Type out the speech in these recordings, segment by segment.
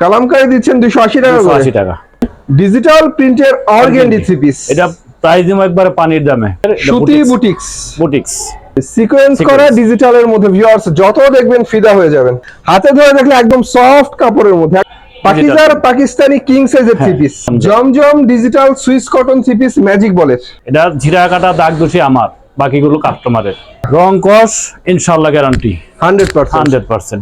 কালামকারি দিচ্ছেন 280 টাকা 280 টাকা। ডিজিটাল প্রিন্টের অর্গেন থ্রি এটা প্রাইস দিব একবারে পানির দামে। সুতি বুটিক্স বুটিক্স সিকোয়েন্স করা ডিজিটালের মধ্যে ভিউয়ার্স যত দেখবেন ফিদা হয়ে যাবেন। হাতে ধরে দেখলে একদম সফট কাপড়ের মধ্যে। পাকিস্তান পাকিস্তানি কিং সাইজের three Zamzam digital Swiss cotton three magic বলের এটা জিরা কাটা দাগ দোষী আমার বাকিগুলো কাস্টমারের রং কস ইনশাআল্লাহ গ্যারান্টি 100% 100%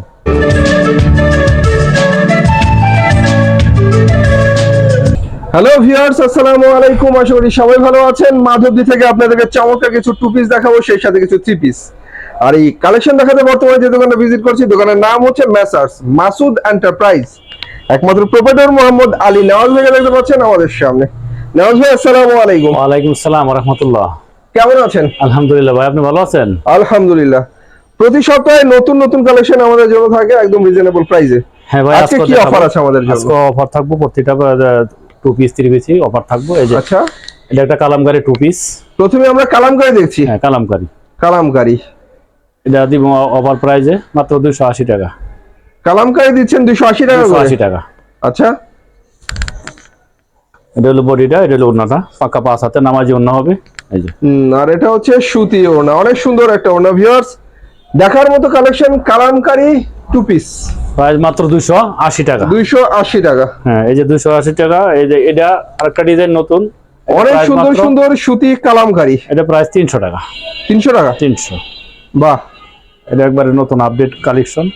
হ্যালো ভিউয়ার্স আসসালামু আলাইকুম। আশা করি সবাই ভালো আছেন। মাধবদী থেকে আপনাদেরকে চমৎকার কিছু টু পিস দেখাবো সেই সাথে কিছু থ্রি পিস আর এই কালেকশন দেখাতে বর্তমানে যে দোকানটা ভিজিট করছি দোকানের নাম হচ্ছে মেসার্স মাসুদ এন্টারপ্রাইজ একমাত্র প্রোপাইটর মোহাম্মদ আলী নওয়াজ ভাইকে দেখতে পাচ্ছেন আমাদের সামনে। নওয়াজ ভাই আসসালামু আলাইকুম। ওয়ালাইকুম আসসালাম রহমতুল্লাহ। কেমন আছেন? আলহামদুলিল্লাহ ভাই আপনি ভালো আছেন? আলহামদুলিল্লাহ। প্রতি সপ্তাহে নতুন নতুন কালেকশন আমাদের জন্য থাকে একদম রিজনেবল প্রাইসে হ্যাঁ ভাই আজকে কি অফার আছে আমাদের জন্য? আজকে অফার থাকব প্রতিটা টু পিস থ্রি পিসই অফার থাকব। এই যে আচ্ছা। এটা একটা কালামকারি টু পিস প্রথমে আমরা কালামকারি দেখছি। হ্যাঁ কালামকারি। কালামকারি। এটা দিব অফার প্রাইজে মাত্র দুইশো আশি টাকা। কালামকারি দিচ্ছেন দুশো আশি টাকা দুশো করে আশি টাকা। আচ্ছা। এটা হলো বডিটা এটা হলো ওড়নাটা। পাক্কা পাঁচ হাতে নামাজি ওড়না হবে। এই যে। আর এটা হচ্ছে সুতি ওড়না। অনেক সুন্দর একটা ওড়না ভিউয়ার্স দেখার মতো collection kalamkari. Two piece price মাত্র দুইশো আশি টাকা। দুইশো আশি টাকা। হ্যাঁ এই যে দুইশো আশি টাকা এই যে এটা আরেকটা ডিজাইন নতুন অনেক সুন্দর সুন্দর সুতি কালামকারি। এটা প্রাইস তিনশো টাকা। তিনশো টাকা? তিনশো। বাহ। এটা একবারে নতুন আপডেট কালেকশন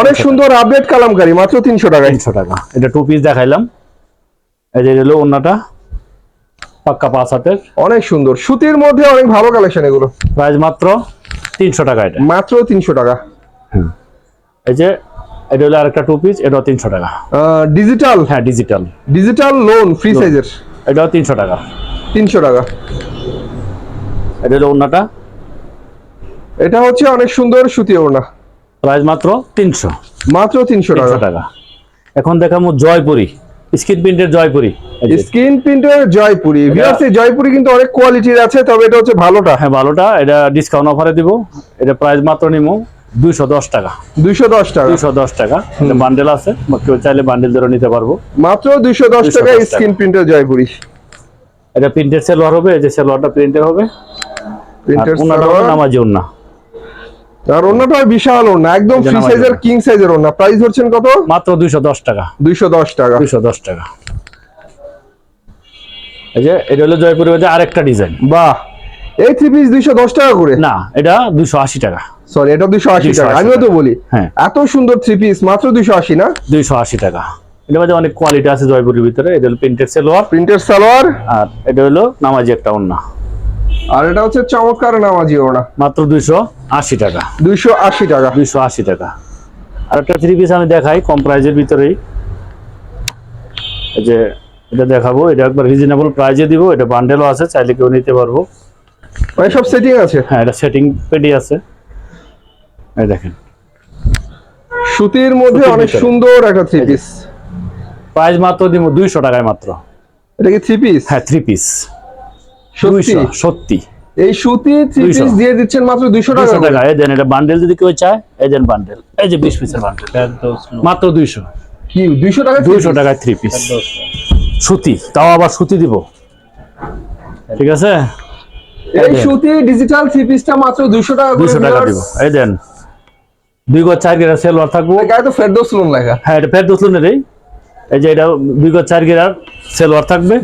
অনেক সুন্দর আপডেট কালামকারি মাত্র তিনশো টাকায়। তিনশো টাকা। এটা টু পিস দেখাইলাম। এই যে হলো ওড়নাটা পাক্কা পাঁচ হাতের। অনেক সুন্দর। সুতির মধ্যে অনেক ভালো কালেকশন এগুলো। প্রাইস মাত্র তিনশো টাকা এটা। মাত্র তিনশো টাকা। এই যে এটা হলো আরেকটা টু পিস এটাও তিনশো টাকা। ডিজিটাল হ্যাঁ ডিজিটাল ডিজিটাল লোন ফ্রি সাইজের এটাও তিনশো টাকা। তিনশো টাকা। এটা হলো ওড়নাটা। এটা হচ্ছে অনেক সুন্দর সুতি ওড়না। প্রাইস মাত্র তিনশো। মাত্র তিনশো টাকা। টাকা। এখন দেখাবো জয়পুরি। স্কিন প্রিন্টের জয়পুরি। স্ক্রিন প্রিন্টের জয়পুরি। ভিউয়ার্স এই জয়পুরি কিন্তু অনেক কোয়ালিটির আছে তবে এটা হচ্ছে ভালোটা। হ্যাঁ ভালোটা। এটা ডিসকাউন্ট অফারে দিব। এটা প্রাইস মাত্র নিমো। দুইশো দশ টাকা। দুইশো দশ টাকা। দুইশো দশ টাকা। এটা বান্ডেল আছে কেউ চাইলে বান্ডেল ধরে নিতে পারব। মাত্র দশ 210 টাকা। স্ক্রিন প্রিন্টের জয়পুরি। এটা প্রিন্টের সেলোয়ার হবে এই যে সেলোয়ারটা প্রিন্টের হবে। আর প্রিন্টের হবে নামাজি ওনা আর অন্যটা বিশাল ওড়না একদম ফ্রি সাইজের কিং সাইজের ওড়না। প্রাইস ধরছেন কত? মাত্র দুইশো দশ টাকা। দুইশো দশ টাকা। দুইশো দশ টাকা। এই যে এটা হলো জয়পুরের মধ্যে আরেকটা ডিজাইন বাহ। এই থ্রি পিস দুইশো দশ টাকা করে? না এটা দুইশো আশি টাকা। সরি এটা দুইশো আশি টাকা। আমিও তো বলি হ্যাঁ। এত সুন্দর থ্রি পিস মাত্র দুইশো আশি না? দুইশো আশি টাকা। এটার মধ্যে অনেক কোয়ালিটি আছে জয়পুরের ভিতরে। এটা হলো প্রিন্টেড সেলোয়ার। প্রিন্টের সালোয়ার। আর এটা হলো নামাজি একটা ওন্না আর এটা হচ্ছে চমৎকার নামাজি ওড়না। মাত্র দুইশো আশি টাকা। দুইশো আশি টাকা। দুইশো আশি টাকা। আর একটা থ্রি পিস আমি দেখাই কম প্রাইজের ভিতরেই। যে এটা দেখাবো এটা একবার রিজনেবল প্রাইজে দিব। এটা বান্ডেলও আছে চাইলে কেউ নিতে পারব। মানে সব সেটিং আছে? হ্যাঁ এটা সেটিং পেডি আছে। এই দেখেন। সুতির মধ্যে অনেক সুন্দর একটা থ্রি পিস প্রাইস মাত্র দিব দুইশো টাকায় মাত্র। এটা কি থ্রি পিস হ্যাঁ থ্রি পিস সত্যি? সত্যি। এই সুতি থ্রি পিস দিয়ে দিচ্ছেন মাত্র দুইশো টাকা টাকা। এই দেন এটা বান্ডেল যদি কেউ চায় এই দেন বান্ডেল এই যে বিশ পিসের বান্ডেল মাত্র দুইশো। কি দুইশো টাকা দুইশো টাকায় থ্রি পিস সুতি তাও আবার সুতি দিব। ঠিক আছে? এই সুতি ডিজিটাল থ্রি পিসটা মাত্র দুইশো টাকা করে দুইশো টাকা দিব। এই দেন। দুই গজ চার গেরার সেলোয়ার থাকব। গায়ে তো ফেরদৌস লোন লেখা। হ্যাঁ এটা ফের দোসলুনের এই এই যে এটা দুই গজ চার গেরার সেলোয়ার থাকবে।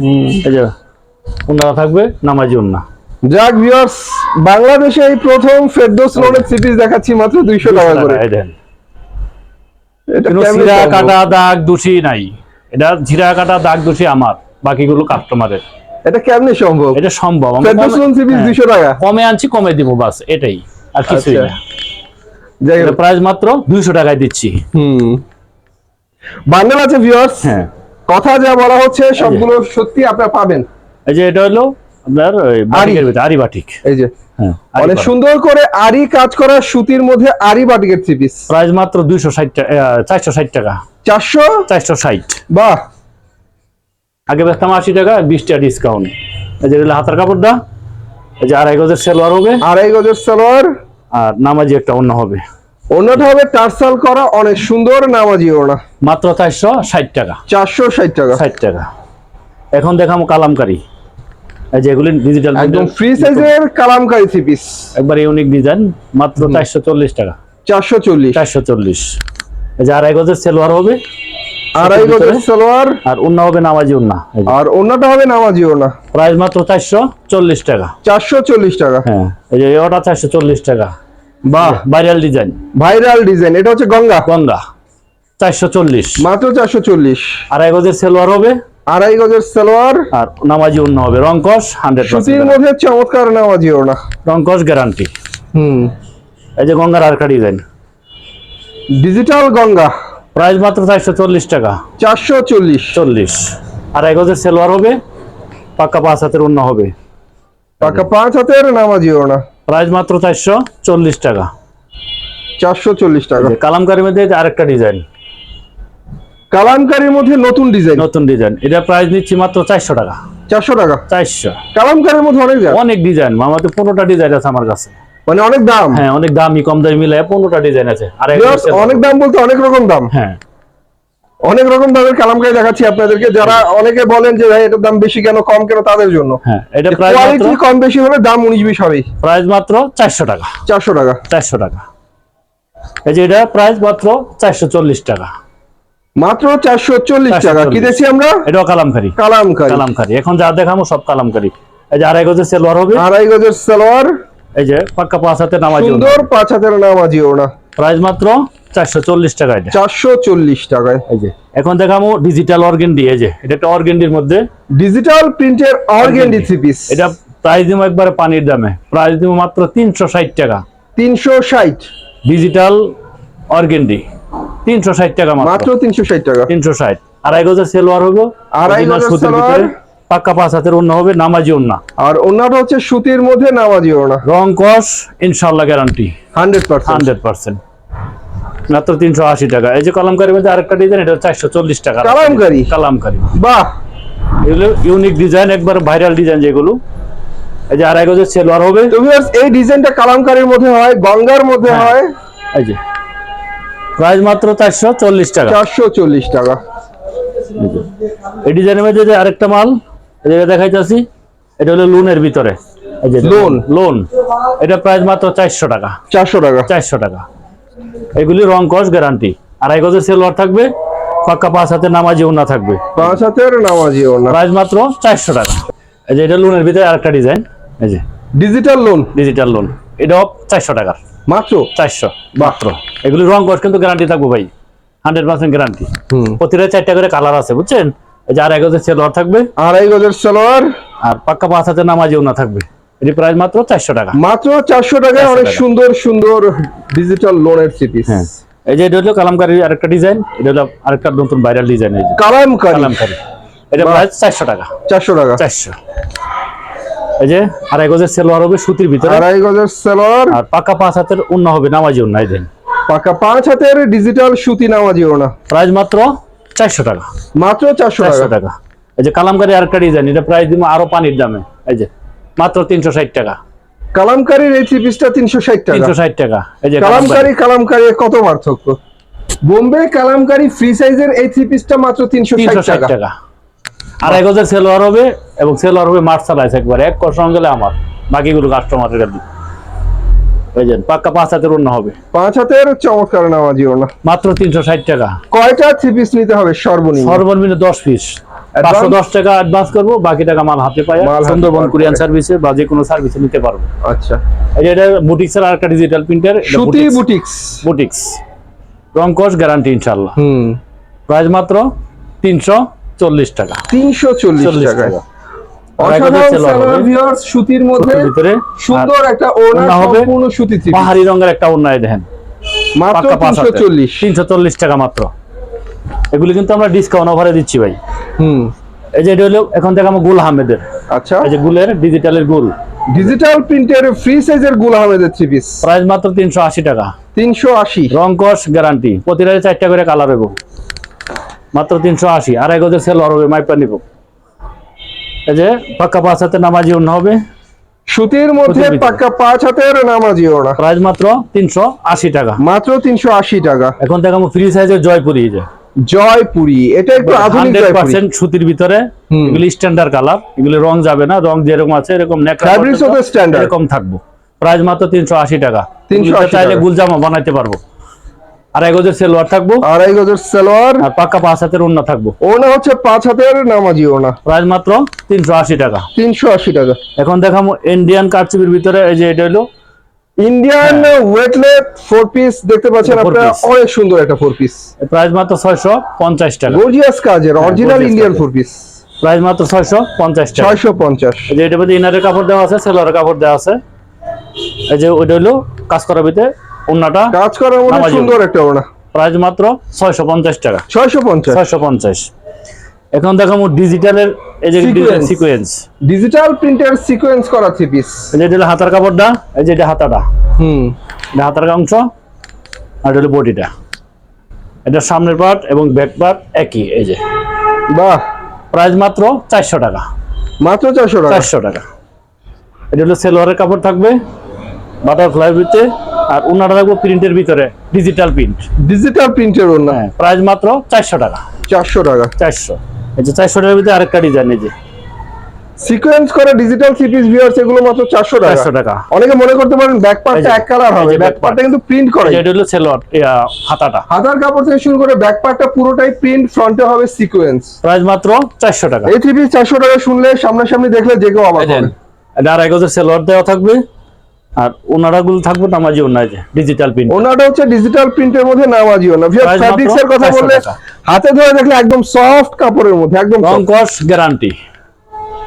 এই যে ওনারা থাকবে নামাজি ওন্না যাক ভিউয়ার্স বাংলাদেশে এই প্রথম ফেরদৌস লোনের থ্রি পিস দেখাচ্ছি মাত্র দুইশো টাকা করে। এই দেন। কাটা দাগ দোষী নাই। এটা জিরা কাটা দাগ দোষী আমার বাকিগুলো কাস্টমারের এটা কেমনে সম্ভব? এটা সম্ভব। হ্যাঁ, টাকা। কমে আনছি কমে দিব বাস এটাই। আর কিছুই আচ্ছা। না এটা প্রাইস মাত্র দুইশো টাকায় দিচ্ছি। হুম। বান্ডেল আছে ভিউয়ার্স হ্যাঁ। কথা যা বলা হচ্ছে সবগুলো সত্যি আপনারা পাবেন। এই যে এটা হলো আপনার বাটিকের ভিতরে আরি বাটিক। এই যে। হ্যাঁ অনেক সুন্দর করে আরি কাজ করা সুতির মধ্যে আরি বাটিকের থ্রি পিস প্রাইস মাত্র দুইশো ষাট টাকা চারশো ষাট টাকা। চারশো? চারশো ষাট। বাহ! আগে বেচতাম আশি টাকা বিশটা ডিসকাউন্ট এই যে হলো হাতার কাপড়টা এই যে আড়াই গজের সেলোয়ার হবে। আড়াই গজের সালোয়ার। আর নামাজি একটা অন্য হবে। অন্যটা হবে টার্সাল করা অনেক সুন্দর নামাজি ওড়না। মাত্র চারশো ষাট টাকা। চারশো ষাট টাকা। ষাট টাকা। এখন দেখাবো কালামকারি। এই যে এগুলি ডিজিটাল একদম ফ্রি সাইজের কালামকারি থ্রি পিস একবার ইউনিক ডিজাইন মাত্র চারশো চল্লিশ টাকা। চারশো চল্লিশ। চারশো চল্লিশ। এই যে আড়াই গজের সেলোয়ার হবে। আড়াই গজের সালোয়ার। আর উন্না হবে নামাজি উন্না আর অন্যটা হবে নামাজিও না প্রাইস মাত্র চারশো চল্লিশ টাকা। চারশো চল্লিশ টাকা। হ্যাঁ এই যে ওটা চারশো চল্লিশ টাকা। বাহ। ভাইরাল ডিজাইন ভাইরাল ডিজাইন এটা হচ্ছে গঙ্গা। গঙ্গা চারশো চল্লিশ। মাত্র চারশো চল্লিশ। আড়াই গজের সেলোয়ার হবে। আড়াই গজের সালোয়ার। আর নামাজি উন্না হবে। রংকশ হান্ড্রেড সুতির মধ্যে চমৎকার নামাজিও না রংকশ গ্যারান্টি হুম। এই যে গঙ্গার আরেকটা ডিজাইন ডিজিটাল গঙ্গা। প্রাইস মাত্র চারশো চল্লিশ টাকা। চারশো চল্লিশ। চল্লিশ। আড়াই গজের সেলোয়ার হবে পাক্কা পাঁচ হাতের উন্না হবে। পাকা পাঁচ হাতের নামাজিও না প্রাইস মাত্র চারশো চল্লিশ টাকা। চারশো চল্লিশ টাকা। যে কালামকারির মধ্যে আরেকটা ডিজাইন। কালামকারির মধ্যে নতুন ডিজাইন। নতুন ডিজাইন। এটা প্রাইস নিচ্ছি মাত্র চারশো টাকা। চারশো টাকা। চারশো। কালামকারির মধ্যে অনেক অনেক ডিজাইন। আমাদের পনেরোটা ডিজাইন আছে আমার কাছে। মানে অনেক দাম। হ্যাঁ অনেক দামি কম দামি মিলে পনেরোটা ডিজাইন আছে আর অনেক দাম বলতে অনেক রকম দাম। হ্যাঁ। অনেক রকম দামের কালামকারি দেখাচ্ছি আপনাদেরকে। যারা অনেকে বলেন যে ভাই এটার দাম বেশি কেন কম কেন? তাদের জন্য। হ্যাঁ এটা প্রাইস কোয়ালিটি কম বেশি হলে দাম উনিশ বিশ হবেই। প্রাইস মাত্র চারশো টাকা। চারশো টাকা। চারশো টাকা। এই যে এটা প্রাইস মাত্র চারশো চল্লিশ টাকা। মাত্র চারশো চল্লিশ টাকা। কি 440 দেখছি আমরা? এটাও কালামকারি। কালামকারি। কালামকারি। এখন যা দেখাবো সব কালামকারি। এই যে আড়াই গজের সেলোয়ার হবে। আড়াই গজের সালোয়ার। এই যে পাক্কা পাঁচ হাতে নামাজি সুন্দর পাঁচ হাতের নামাজিও না প্রাইস মাত্র চারশো চল্লিশ টাকা এটা। চারশো চল্লিশ টাকায়। এই যে এখন দেখাবো ডিজিটাল অর্গেন্ডি এই যে এটা একটা অর্গেন্ডির মধ্যে। ডিজিটাল প্রিন্টের অর্গেন্ডি থ্রি পিস এটা প্রাইস দিব একবারে পানির দামে। প্রাইস দিব মাত্র তিনশো ষাট টাকা। তিনশো ষাট। ডিজিটাল অর্গেন্ডি তিনশো ষাট টাকা মাত্র। মাত্র তিনশো ষাট টাকা। তিনশো ষাট। আড়াই গজের সেলোয়ার হবে। আড়াই সুতির ভিতরে। পাক্কা পাঁচ হাতের অন্য হবে নামাজি অন্য আর অন্যটা হচ্ছে সুতির মধ্যে নামাজিও না রং কস ইনশাল্লাহ guarantee hundred percent. Hundred percent. মাত্র তিনশো আশি টাকা। এই যে কলামকারির মধ্যে আরেকটা ডিজাইন এটা চারশো চল্লিশ টাকা। কালামকারী? কালামকারি। বাহ! এগুলো ইউনিক ডিজাইন একবার ভাইরাল ডিজাইন যেগুলো। এই যে আড়াই গজের সেলোয়ার হবে। তো এই ডিজাইনটা কালামকারীর মধ্যে হয় গঙ্গার মধ্যে হ্যাঁ। হয়? এই যে। প্রাইস মাত্র চারশো চল্লিশ টাকা। চারশো চল্লিশ টাকা। এই এই ডিজাইনের মধ্যে যে আরেকটা মাল এটা দেখাইতেছি এটা হলো লোনের ভিতরে। লোন। লোন। এটা প্রাইস মাত্র চারশো টাকা। চারশো টাকা। চারশো টাকা। এগুলি রং কস গ্যারান্টি। আড়াই গজের সেলোয়ার থাকবে পাক্কা পাঁচ হাতে নামাজি ওনা থাকবে। পাঁচ হাতের নামাজিও না প্রাইস মাত্র চারশো টাকা। এই যে এটা লোনের ভিতরে আরেকটা ডিজাইন। এই যে ডিজিটাল লোন? Digital loan. এটাও চারশো টাকার। মাত্র? চারশো। মাত্র। এগুলি রং কস কিন্তু গ্যারান্টি থাকব ভাই। হান্ড্রেড পার্সেন্ট গ্যারান্টি প্রতিটা চারটা করে কালার আছে বুঝছেন? এই যে আড়াই গজের সেলোয়ার থাকবে? আড়াই গজের সালোয়ার। আর পাক্কা পাঁচ নামাজি থাকবে। এটি প্রাইস মাত্র চারশো টাকা। মাত্র চারশো টাকায় অনেক সুন্দর সুন্দর ডিজিটাল লোনের হ্যাঁ। এই যে এটা হলো কালামকারি আরেকটা ডিজাইন এটা হলো আরেকটা নতুন ভাইরাল ডিজাইন এই যে। কালামকারী। কালামকারি। এটা। প্রাইস চারশো টাকা। চারশো টাকা। চারশো। এই যে আড়াই গজের সেলোয়ার হবে সুতির ভিতরে। আড়াই গজের সালোয়ার। আর পাকা পাঁচ হাতের উন্ন হবে নামাজি উন্ন এই দেন। পাকা পাঁচ হাতের ডিজিটাল সুতি নামাজিও না। প্রাইস মাত্র চারশো টাকা। মাত্র চারশো টাকা? এই যে কালামকারি আরেকটা ডিজাইন এটা প্রাইস দিব আরও পানির দামে। এই যে মাত্র তিনশো ষাট টাকা। কালামকারীর এই সিপিসটা তিনশো ষাট টাকা। তিনশো ষাট টাকা। এই যে কালামকারী কালামকারী। কত পার্থক্য? বোম্বে কালামকারী ফ্রি সাইজের এই থ্রি পিসটা মাত্র তিনশো তিনশো ষাট টাকা। আড়াই গজের সেলোয়ার হবে এবং সেলোয়ার হবে মার্শাল আইস একবার। এক কষণ গেলে আমার। বাকিগুলো কাস্টমারের এই যে পাক্কা পাঁচ হাতের অন্য হবে। পাঁচ হাতের চমৎকার মাত্র তিনশো ষাট টাকা। কয়টা থ্রি পিস নিতে হবে সর্বনিম্ন? সর্বনিম্ন দশ পিস পাঁচশো দশ টাকা অ্যাডভান্স করব বাকি টাকা মাল হাতে হাতে সুন্দরবন কুরিয়ান সার্ভিসে বা যে কোনো সার্ভিসে নিতে পারব। আচ্ছা। এই এটা বুটিক্সের আরেকটা ডিজিটাল প্রিন্টার সুতি বুটিক্স বুটিক্স রং কস গ্যারান্টি ইনশাল্লাহ হুম। প্রাইস মাত্র তিনশো চল্লিশ টাকা। তিনশো চল্লিশ চল্লিশ টাকায়। টাকা। সুতির মধ্যে সুন্দর একটা ওড়না ওড়না হবে। সুতি পাহাড়ি রঙের একটা দেখেন। মাত্র পাক্কা পাঁচ তিনশো চল্লিশ। তিনশো চল্লিশ টাকা মাত্র। এগুলি কিন্তু আমরা ডিসকাউন্ট অফারে দিচ্ছি ভাই। হুম। এই যে এটা হলো এখন থেকে আমার গুল আহমেদের। আচ্ছা। এই যে গুলের ডিজিটালের গুল। ডিজিটাল প্রিন্টের ফ্রি সাইজের গুল আহমেদের থ্রি পিস প্রাইস মাত্র তিনশো আশি টাকা। তিনশো আশি। রং কস গ্যারান্টি করে কালার মাত্র আড়াই গজের সেলোয়ার হবে মাইপা নিব। এই যে পাক্কা পাঁচ হাতে নামাজি হবে। সুতির মধ্যে পাক্কা পাঁচ হাতের নামাজি ওড়না। প্রাইস মাত্র তিনশো আশি টাকা। মাত্র তিনশো আশি টাকা। এখন ফ্রি সাইজের জয়পুরি যে। জয়পুরি এটা একটু আধুনিক জয়পুরি। সুতির ভিতরে। এগুলি স্ট্যান্ডার্ড কালার এগুলি রং যাবে না রং যেরকম আছে এরকম নেকড়া Fabrics ও তো এরকম থাকব। প্রাইস মাত্র তিনশো আশি টাকা। 380 এগুলিতে চাইলে। গুলজামা বানাইতে পারব। আর এগোজের সেলোয়ার থাকব। আড়াই গজের সালোয়ার। আর পাক্কা পাঁচ হাতের ওন্না থাকব। ওনা হচ্ছে পাঁচ হাতের নামাজি ওনা প্রাইস মাত্র তিনশো আশি টাকা। তিনশো আশি টাকা। এখন দেখাবো ইন্ডিয়ান কারচুপির ভিতরে এই যে এটা হলো। ইন্ডিয়ান ওয়েটলেট ফোর পিস দেখতে পাচ্ছেন। আপনারা অনেক সুন্দর একটা ফোর পিস প্রাইস মাত্র ছয়শো পঞ্চাশ টাকা। গর্জিয়াস কাজের original Indian. Four piece price মাত্র ছয়শো পঞ্চাশ টাকা। ছয়শো পঞ্চাশ। এই যে এটার মধ্যে ইনারের কাপড় দেওয়া আছে সেলোয়ারের কাপড় দেওয়া আছে। এই যে ওইটা হলো কাজ করার ভিতরে ওন্নাটা কাজ করার মধ্যে সুন্দর একটা ওনা প্রাইস মাত্র ছয়শো পঞ্চাশ টাকা। ছয়শো পঞ্চাশ। ছয়শো পঞ্চাশ। এখন দেখাবো ডিজিটালের এই যে। সিকোয়েন্স ডিজিটাল প্রিন্টার সিকোয়েন্স করা থ্রি পিস এই যে এটা হাতার কাপড়টা এই যে এটা হাতাটা। হুম। এটা হাতার অংশ আর এটা হলো বডিটা। এটা সামনের পার্ট এবং ব্যাক পার্ট একই এই যে। বাহ। প্রাইস মাত্র চারশো টাকা। মাত্র চারশো টাকা। চারশো টাকা। এটা হলো সেলোয়ারের কাপড় থাকবে বাটারফ্লাই ভিতরে আর ওনারা থাকবে প্রিন্টের ভিতরে ডিজিটাল প্রিন্ট ডিজিটাল প্রিন্টের ওনা হ্যাঁ প্রাইস মাত্র চারশো টাকা। চারশো টাকা। চারশো। এই যে চারশো টাকার ভিতরে আরেকটা ডিজাইন এই যে। সিকোয়েন্স করা ডিজিটাল থ্রি পিস ভিউয়ার্স এগুলো মাত্র চারশো টাকা। চারশো টাকা। অনেকে মনে করতে পারেন ব্যাক পার্টটা এক কালার হবে ব্যাক পার্টটা কিন্তু প্রিন্ট করে এটা হলো সেলোয়ার ইয়া, হাতাটা। হাতার কাপড় থেকে শুরু করে ব্যাক পার্টটা পুরোটাই প্রিন্ট ফ্রন্টে হবে সিকোয়েন্স প্রাইস মাত্র চারশো টাকা। এই থ্রি পিস চারশো টাকা শুনলে সামনাসামনি দেখলে যে কেউ অবাক হবে এটা আড়াই গজের সেলোয়ার দেওয়া থাকবে। আর ওনারা গুলো থাকবে নামাজি ওনার ডিজিটাল প্রিন্ট ওনাটা হচ্ছে ডিজিটাল প্রিন্টের মধ্যে নামাজিও না ভিউয়ার্স ফ্যাব্রিক্স এর কথা 400 বললে হাতে ধরে দেখলে একদম সফট কাপড়ের মধ্যে একদম রং কস গ্যারান্টি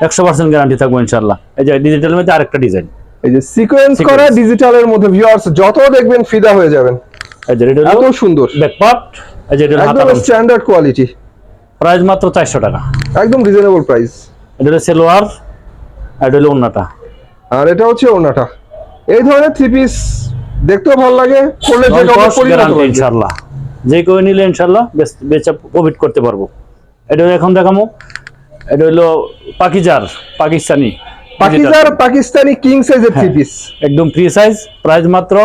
একশো পার্সেন্ট গ্যারান্টি থাকবে ইনশাল্লাহ এই যে ডিজিটাল মধ্যে আরেকটা ডিজাইন এই যে সিকোয়েন্স। করা ডিজিটালের মধ্যে ভিউয়ার্স যত দেখবেন ফিদা হয়ে যাবেন। এই যে এটা এত সুন্দর। ব্যাক পার্ট এই যে এটা হাতার স্ট্যান্ডার্ড কোয়ালিটি প্রাইস মাত্র চারশো টাকা। একদম রিজনেবল প্রাইস এটা হলো সেলোয়ার এটা হলো ওনাটা আর এটা হচ্ছে ওনাটা এই ধরনের থ্রি পিস দেখতেও ভালো লাগে করলে। ইনশাল্লাহ যে কেউ নিলে ইনশাল্লাহ বেচ- প্রফিট করতে পারব। এটা এখন দেখামো। এটা হলো পাকিজার পাকিস্তানি। পাকিজার পাকিস্তানি কিং সাইজের থ্রি। পিস একদম ফ্রি সাইজ প্রাইস মাত্র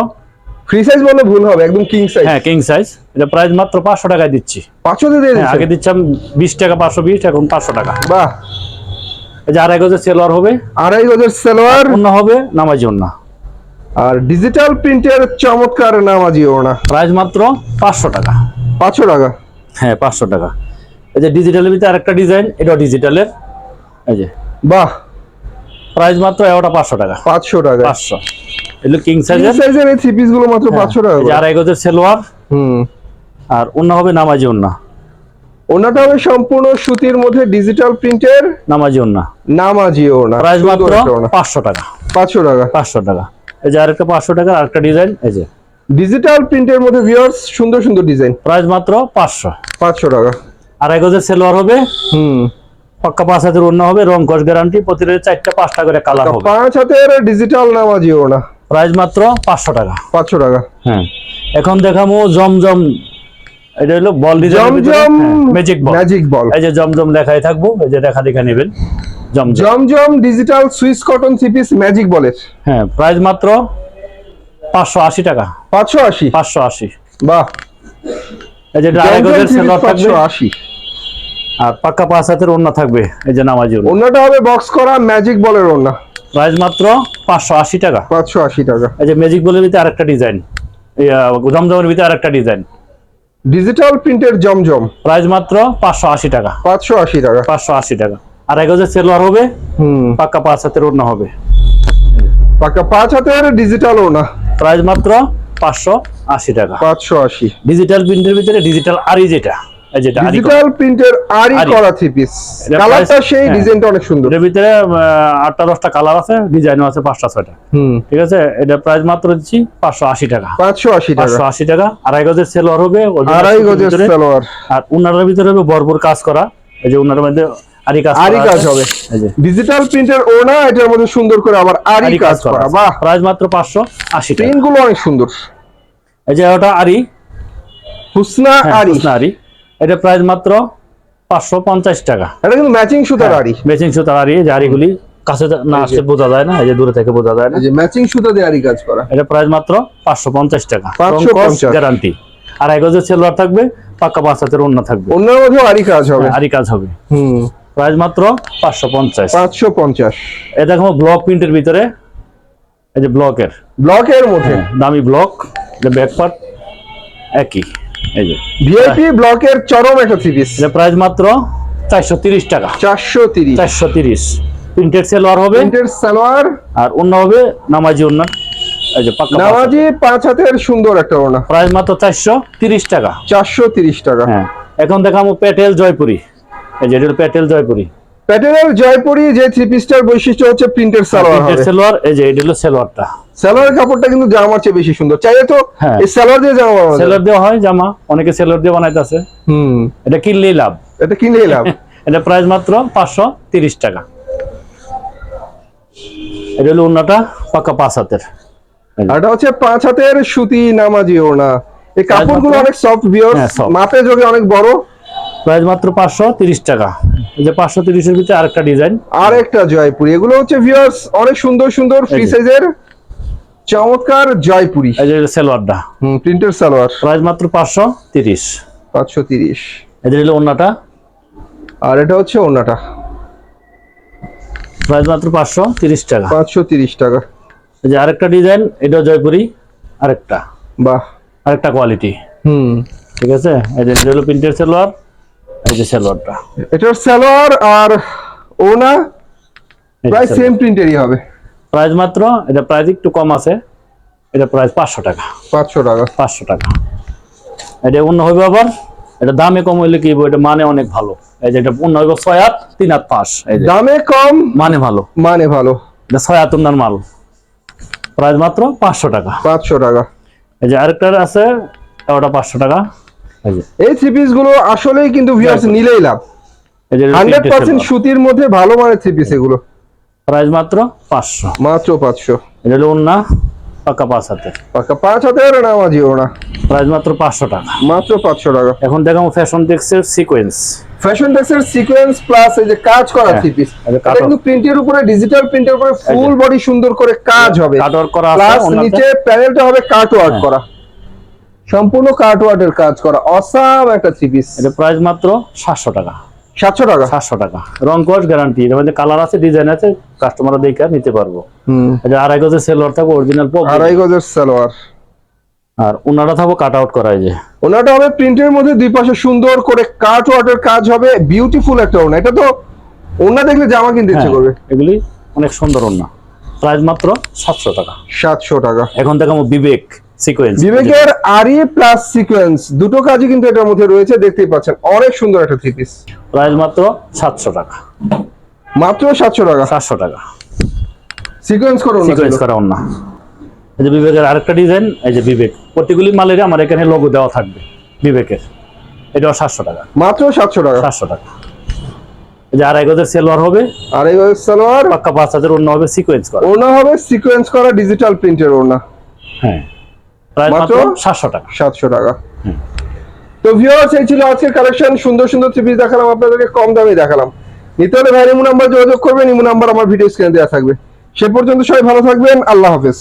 ফ্রি সাইজ বলে ভুল হবে একদম কিং সাইজ হ্যাঁ কিং সাইজ এটা প্রাইস মাত্র পাঁচশো টাকায় দিচ্ছি। পাঁচশো দিয়ে হ্যাঁ, আগে দিচ্ছে দিচ্ছিলাম বিশ টাকা পাঁচশো বিশ এখন পাঁচশো টাকা। বাহ। এই যে আড়াই গজের সেলোয়ার হবে। আড়াই গজের সালোয়ার। অন্য হবে নামাজি অন্য। আর ডিজিটাল প্রিন্টের চমৎকার নামাজি ওনা প্রাইস মাত্র পাঁচশো টাকা। পাঁচশো টাকা? হ্যাঁ পাঁচশো টাকা। এই যে ডিজিটালের ভিতরে আরেকটা ডিজাইন এটাও ডিজিটালের এই যে। বাহ! প্রাইস মাত্র এগারোটা পাঁচশো টাকা। পাঁচশো টাকা। পাঁচশো। এগুলো কিং সাইজের সাইজের এই থ্রি পিসগুলো মাত্র পাঁচশো টাকা যে করে। গজের সেলোয়ার। হুম। আর অন্য হবে নামাজি অন্য ওনাটা হবে সম্পূর্ণ সুতির মধ্যে ডিজিটাল প্রিন্টের নামাজি অন্য নামাজি ওনা প্রাইস মাত্র। পাঁচশো টাকা। পাঁচশো টাকা। পাঁচশো টাকা। এই যে আরেকটা পাঁচশো টাকা আরেকটা ডিজাইন এই যে। ডিজিটাল প্রিন্টের মধ্যে ভিউয়ার্স সুন্দর সুন্দর ডিজাইন প্রাইস মাত্র পাঁচশো। পাঁচশো টাকা। আড়াই গজের সেলোয়ার হবে। হুম। পাক্কা পাঁচ হাজার অন্য হবে রং কস গ্যারান্টি প্রতিটা চারটা পাঁচটা করে কালার হবে। পাঁচ হাতের ডিজিটাল নামাজি ওনা প্রাইস মাত্র পাঁচশো টাকা। পাঁচশো টাকা। হ্যাঁ। এখন দেখামো জমজম এটা হলো বল জমজম ম্যাজিক বল ম্যাজিক বল এই যে জমজম লেখাই থাকব এই যে দেখা দেখা নেবেন। Zamzam. Zamzam digital Swiss cotton three piece magic বলের হ্যাঁ প্রাইস মাত্র পাঁচশো আশি টাকা। পাঁচশো আশি? পাঁচশো আশি। বাহ। এই যে পাঁচশো আশি। আর পাক্কা পাঁচ হাতের অন্য থাকবে এই যে নামাজি অন্য ওনাটা হবে বক্স করা ম্যাজিক বলের ওনা প্রাইস মাত্র পাঁচশো আশি টাকা। পাঁচশো আশি টাকা। এই যে ম্যাজিক বলের ভিতরে আরেকটা ডিজাইন জমজমের ভিতরে আরেকটা ডিজাইন ডিজিটাল প্রিন্টের জমজম প্রাইস মাত্র পাঁচশো আশি টাকা। পাঁচশো আশি টাকা। পাঁচশো আশি টাকা। আর এক হাজার সেলোয়ার হবে? হুম। পাক্কা পাঁচ হাতের ওনা হবে। পাকা পাঁচ হাতের ডিজিটাল ওনা প্রাইস মাত্র পাঁচশো আশি টাকা। পাঁচশো আশি। ডিজিটাল প্রিন্টের ভিতরে ডিজিটাল আরি যেটা। ডিজিটাল প্রিন্টের আরি। করা। থ্রি পিস কালারটা সেই হ্যাঁ। ডিজাইনটা অনেক সুন্দর। এটার ভিতরে আটটা দশটা কালার আছে ডিজাইনও আছে পাঁচটা ছয়টা। ঠিক আছে? এটা প্রাইস মাত্র দিচ্ছি পাঁচশো আশি টাকা। পাঁচশো আশি টাকা। পাঁচশো আশি টাকা। আড়াই গজের সেলোয়ার হবে আড়াই গজের। সালোয়ার আর উনারের ভিতরে হবে ভরপুর কাজ করা। এই যে উনারের মধ্যে আরি কাজ আরি কাজ হবে। ডিজিটাল প্রিন্টের ওনা এটার মধ্যে সুন্দর করে আবার আরি কাজ করা বাহ। প্রাইস মাত্র পাঁচশো আশি টাকা। প্রিন্টগুলো অনেক সুন্দর। এই যে ওটা আরি হুসনা হ্যাঁ, আরি হুসনা আরি এটা প্রাইস মাত্র পাঁচশো পঞ্চাশ টাকা। এটা কিন্তু ম্যাচিং সুতার হ্যাঁ। আরি মেচিং সুতার আরি এই যে কাছে না আসলে বোঝা যায় না এই যে দূরে থেকে বোঝা যায় না। এই যে ম্যাচিং সুতা দিয়ে আরি কাজ করা। এটা প্রাইস মাত্র পাঁচশো পঞ্চাশ টাকা। 550 গ্যারান্টি আর এক হাজার সেলোয়ার থাকবে পাক্কা পাঁচ হাতের অন্য থাকবে। অন্যের মধ্যেও আরই কাজ হবে। আরই কাজ হবে। হুম। প্রাইস মাত্র পাঁচশো পঞ্চাশ। পাঁচশো পঞ্চাশ। এটা দেখো ব্লক প্রিন্টের ভিতরে এই যে ব্লকের ব্লকের মধ্যে। দামি ব্লক যে ব্যাক পার্ট একই। এই যে। ভিআইপি ব্লকের চরম একটা এটা প্রাইস মাত্র চারশো তিরিশ টাকা। চারশো তিরিশ। চারশো তিরিশ। প্রিন্টেড সেলোয়ার হবে। প্রিন্টের সালোয়ার আর অন্য হবে নামাজি অন্য এই যে পাক্কা নামাজি পাঁচ হাতের সুন্দর একটা ওড়না। প্রাইস মাত্র চারশো তিরিশ টাকা। চারশো তিরিশ টাকা। হ্যাঁ। এখন দেখাবো পেটেল জয়পুরি এই যে এটা পেটেল জয়পুরি প্যাটেলের জয়পুরি যে থ্রি পিসটার বৈশিষ্ট্য হচ্ছে প্রিন্টের সালোয়ার হবে। সেলোয়ার এই যে এটা হলো সেলোয়ারটা। সালোয়ারের কাপড়টা কিন্তু জামার চেয়ে বেশি সুন্দর। চাইলে তো হ্যাঁ। এই সালোয়ার দিয়ে জামা বানানো। সেলোয়ার দেওয়া হয় জামা অনেকে সেলোয়ার দিয়ে বানাইতেছে। হুম। এটা কিনলেই লাভ। এটা কিনলেই লাভ। এটা প্রাইস মাত্র পাঁচশো তিরিশ টাকা। এটা হলো অন্যটা পাক্কা পাঁচ হাতের। এটা হচ্ছে পাঁচ হাতের সুতি নামাজি ওড়না। এই কাপড়গুলো অনেক সফট বিয়র হ্যাঁ, মাপে যোগে অনেক বড় প্রাইস মাত্র পাঁচশো তিরিশ টাকা। এই যে পাঁচশো তিরিশের ভিতরে আরেকটা ডিজাইন আর একটা জয়পুরি। এগুলো হচ্ছে ভিউয়ার্স অনেক সুন্দর সুন্দর ফ্রি সাইজের চমৎকার জয়পুরি। এই যে সেলোয়ারটা। হুম প্রিন্টের সালোয়ার। প্রাইস মাত্র পাঁচশো তিরিশ। পাঁচশো তিরিশ। এদের হলো অন্যটা আর এটা হচ্ছে ওড়নাটা। প্রাইস মাত্র পাঁচশো তিরিশ টাকা। পাঁচশো তিরিশ টাকা। এই যে আরেকটা ডিজাইন এটাও জয়পুরি। আরেকটা। বাহ। আরেকটা কোয়ালিটি হুম। ঠিক আছে? এই যে হলো প্রিন্টের সেলোয়ার। এই যে সেলোয়ারটা। এটার সালোয়ার আর এই প্রায় সেম প্রিন্টেরই হবে। প্রাইস মাত্র এটা প্রাইস একটু কম আছে। এটা প্রাইস পাঁচশো টাকা। পাঁচশো টাকা। পাঁচশো টাকা। এটা অন্য হইবে আবার। এটা দামে কম হইলে কি? এটা মানে অনেক ভালো। এই যে এটা অন্য হইব ছয় হাত তিন হাত পাঁচ। এই যে দামে কম মানে ভালো। মানে ভালো। এটা ছয় হাত উন্নার মাল। প্রাইস মাত্র পাঁচশো টাকা। পাঁচশো টাকা। এই যে আরেকটা আছে ওটা পাঁচশো টাকা। এই থ্রি পিসগুলো আসলেই কিন্তু ভিউয়ার্স নিলেই লাভ। হান্ড্রেড পার্সেন্ট সুতির মধ্যে ভালো মানের থ্রি পিস এগুলো। প্রাইস মাত্র পাঁচশো। মাত্র পাঁচশো। এটা হলো অন্য পাক্কা পাঁচ হাতে। পাকা পাঁচ হাতের নামাজি ওড়না প্রাইস মাত্র পাঁচশো টাকা। মাত্র পাঁচশো টাকা। এখন দেখাবো ফ্যাশন টেক্সের সিকোয়েন্স ফ্যাশন টেক্সের সিকোয়েন্স প্লাস এই যে কাজ করা হ্যাঁ, থ্রি পিস এটা কিন্তু প্রিন্টের উপরে ডিজিটাল প্রিন্টের উপরে ফুল বডি সুন্দর করে কাজ হবে। কাটওয়ার্ক করা আছে প্লাস নিচে প্যানেলটা হবে কাট ওয়ার্ক হ্যাঁ। করা। সম্পূর্ণ কাট ওয়ার্কের কাজ করা অসাম একটা থ্রি পিস এটা প্রাইস মাত্র সাতশো টাকা। সাতশো টাকা? সাতশো টাকা। রং কোর্স গ্যারান্টি এর মধ্যে কালার আছে ডিজাইন আছে কাস্টমাররা দেখে নিতে পারব। হুম। এটা আড়াই গজের সেলোয়ার থাকবে অরিজিনাল আড়াই গজের সালোয়ার আর ওনারা থাকব কাট আউট করা যে। ওনাটা হবে প্রিন্টের মধ্যে দুই পাশে সুন্দর করে কাট ওয়ার্কের কাজ হবে বিউটিফুল একটা ওনা এটা তো ওনা দেখলে জামা কিনতে ইচ্ছে হ্যাঁ, করবে। এগুলি অনেক সুন্দর ওনা প্রাইস মাত্র সাতশো টাকা। সাতশো টাকা। এখন দেখাবো বিবেক। সিকোয়েন্স বিবেকের আরি প্লাস সিকোয়েন্স দুটো কাজই কিন্তু এটার মধ্যে রয়েছে দেখতেই পাচ্ছেন। অনেক সুন্দর একটা থ্রি পিস প্রাইস মাত্র সাতশো টাকা। মাত্র সাতশো টাকা। সাতশো টাকা। সিকোয়েন্স করো না সিকোয়েন্স করা ওনা এই যে বিবেকের আরেকটা ডিজাইন এই যে বিবেক। প্রতিগুলি মালের আমার এখানে লোগো দেওয়া থাকবে বিবেকের। এটাও সাতশো টাকা। মাত্র সাতশো টাকা। সাতশো টাকা। এই যে আড়াই গজের সেলোয়ার হবে। আর এই সালোয়ার। পাক্কা পাঁচ হাজার অন্য হবে সিকোয়েন্স করা। ওনা হবে সিকোয়েন্স করা ডিজিটাল প্রিন্টের ওনা হ্যাঁ। মাত্র? টাকা। তো ভিউয়ার্স এই ছিল আজকের কালেকশন সুন্দর সুন্দর থ্রি পিস দেখালাম আপনাদেরকে কম দামে দেখালাম। নিতে হলে ভাই ইমু নাম্বার যোগাযোগ করবেন ইমু নাম্বার আমার ভিডিও স্ক্রিনে দেওয়া থাকবে। সে পর্যন্ত সবাই ভালো থাকবেন আল্লাহ হাফেজ।